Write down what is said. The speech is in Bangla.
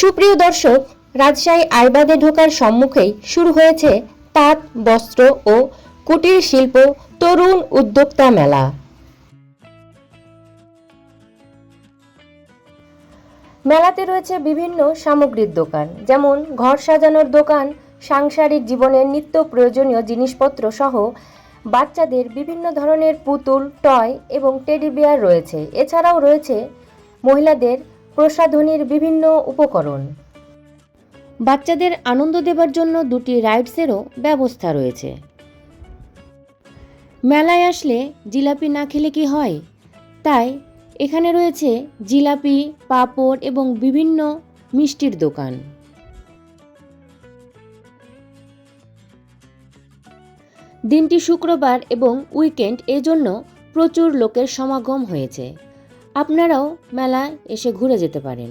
সুপ্রিয় দর্শক, রাজশাহী আইবাদে ঢোকার সম্মুখেই শুরু হয়েছে তাঁত, বস্ত্র ও কুটির শিল্প তরুণ উদ্যোক্তা মেলা। মেলাতে রয়েছে বিভিন্ন সামগ্রীর দোকান, যেমন ঘর সাজানোর দোকান, সাংসারিক জীবনের নিত্য প্রয়োজনীয় জিনিসপত্র সহ বাচ্চাদের বিভিন্ন ধরনের পুতুল, টয় এবং টেডি বিয়ার রয়েছে। এছাড়াও রয়েছে মহিলাদের প্রসাধনীর বিভিন্ন উপকরণ। বাচ্চাদের আনন্দ দেবার জন্য দুটি রাইডসেরও ব্যবস্থা রয়েছে। মেলায় আসলে জিলাপি না খেলে কি হয়? তাই এখানে রয়েছে জিলাপি, পাঁপড় এবং বিভিন্ন মিষ্টির দোকান। দিনটি শুক্রবার এবং উইকেন্ড এজন্য প্রচুর লোকের সমাগম হয়েছে। আপনারাও মেলায় এসে ঘুরে যেতে পারেন।